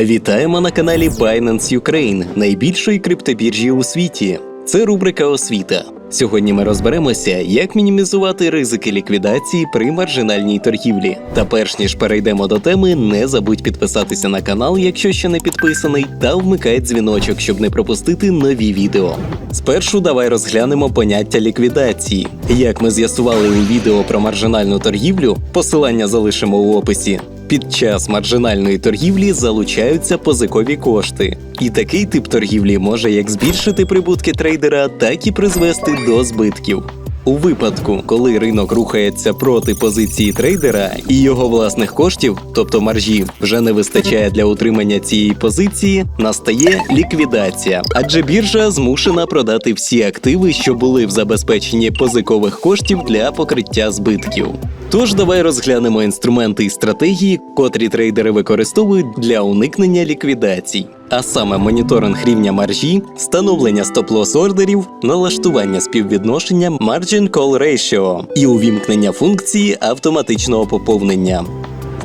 Вітаємо на каналі Binance Ukraine, найбільшої криптобіржі у світі. Це рубрика освіта. Сьогодні ми розберемося, як мінімізувати ризики ліквідації при маржинальній торгівлі. Та перш ніж перейдемо до теми, не забудь підписатися на канал, якщо ще не підписаний, та вмикай дзвіночок, щоб не пропустити нові відео. Спершу давай розглянемо поняття ліквідації. Як ми з'ясували у відео про маржинальну торгівлю, посилання залишимо у описі. Під час маржинальної торгівлі залучаються позикові кошти, і такий тип торгівлі може як збільшити прибутки трейдера, так і призвести до збитків. У випадку, коли ринок рухається проти позиції трейдера і його власних коштів, тобто маржі, вже не вистачає для утримання цієї позиції, настає ліквідація, адже біржа змушена продати всі активи, що були в забезпеченні позикових коштів для покриття збитків. Тож давай розглянемо інструменти і стратегії, котрі трейдери використовують для уникнення ліквідацій. А саме моніторинг рівня маржі, встановлення стоп-лосс ордерів, налаштування співвідношення Margin Call Ratio і увімкнення функції автоматичного поповнення.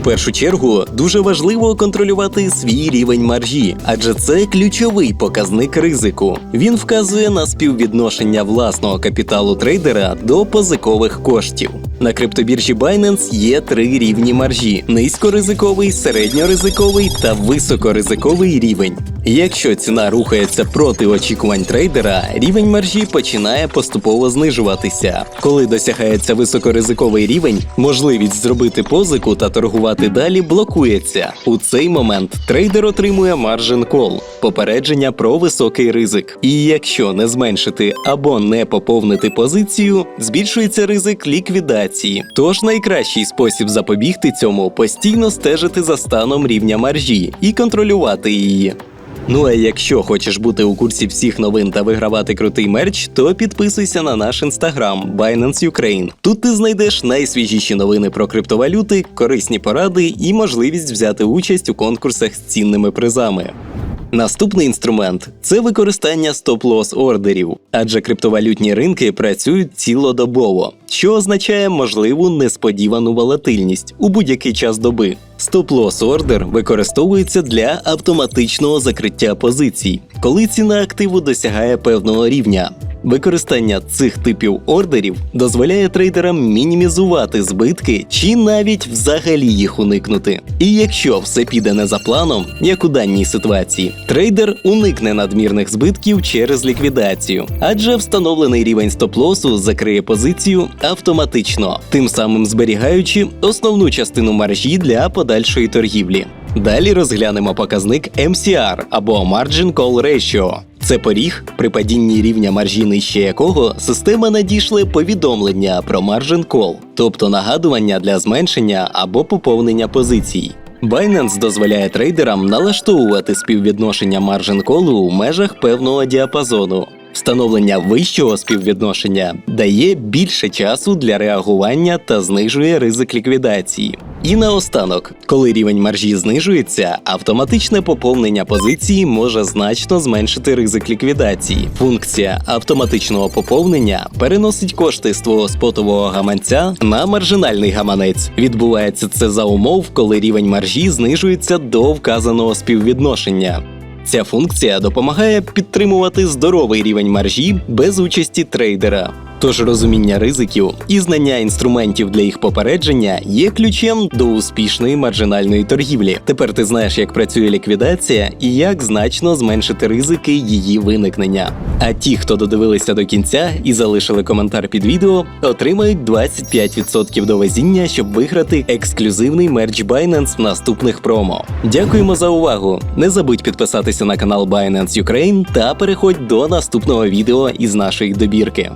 В першу чергу дуже важливо контролювати свій рівень маржі, адже це ключовий показник ризику. Він вказує на співвідношення власного капіталу трейдера до позикових коштів. На криптобіржі Binance є три рівні маржі: низькоризиковий, середньоризиковий та високоризиковий рівень. Якщо ціна рухається проти очікувань трейдера, рівень маржі починає поступово знижуватися. Коли досягається високоризиковий рівень, можливість зробити позику та торгувати далі блокується. У цей момент трейдер отримує margin call – попередження про високий ризик. І якщо не зменшити або не поповнити позицію, збільшується ризик ліквідації. Тож найкращий спосіб запобігти цьому постійно стежити за станом рівня маржі і контролювати її. Ну а якщо хочеш бути у курсі всіх новин та вигравати крутий мерч, то підписуйся на наш інстаграм Binance Ukraine. Тут ти знайдеш найсвіжіші новини про криптовалюти, корисні поради і можливість взяти участь у конкурсах з цінними призами. Наступний інструмент це використання стоп-лосс ордерів, адже криптовалютні ринки працюють цілодобово, що означає можливу несподівану волатильність у будь-який час доби. Стоп-лосс ордер використовується для автоматичного закриття позицій, коли ціна активу досягає певного рівня. Використання цих типів ордерів дозволяє трейдерам мінімізувати збитки чи навіть взагалі їх уникнути. І якщо все піде не за планом, як у даній ситуації, трейдер уникне надмірних збитків через ліквідацію, адже встановлений рівень стоп-лосу закриє позицію автоматично, тим самим зберігаючи основну частину маржі для подальшої торгівлі. Далі розглянемо показник MCR або Margin Call Ratio. Це поріг, при падінні рівня маржі нижче якого система надійшли повідомлення про Margin Call, тобто нагадування для зменшення або поповнення позицій. Binance дозволяє трейдерам налаштовувати співвідношення Margin Call у межах певного діапазону. Встановлення вищого співвідношення дає більше часу для реагування та знижує ризик ліквідації. І наостанок, коли рівень маржі знижується, автоматичне поповнення позиції може значно зменшити ризик ліквідації. Функція автоматичного поповнення переносить кошти з твого спотового гаманця на маржинальний гаманець. Відбувається це за умов, коли рівень маржі знижується до вказаного співвідношення. Ця функція допомагає підтримувати здоровий рівень маржі без участі трейдера. Тож розуміння ризиків і знання інструментів для їх попередження є ключем до успішної маржинальної торгівлі. Тепер ти знаєш, як працює ліквідація і як значно зменшити ризики її виникнення. А ті, хто додивилися до кінця і залишили коментар під відео, отримають 25% до везіння, щоб виграти ексклюзивний мерч Binance в наступних промо. Дякуємо за увагу! Не забудь підписатися на канал Binance Ukraine та переходь до наступного відео із нашої добірки.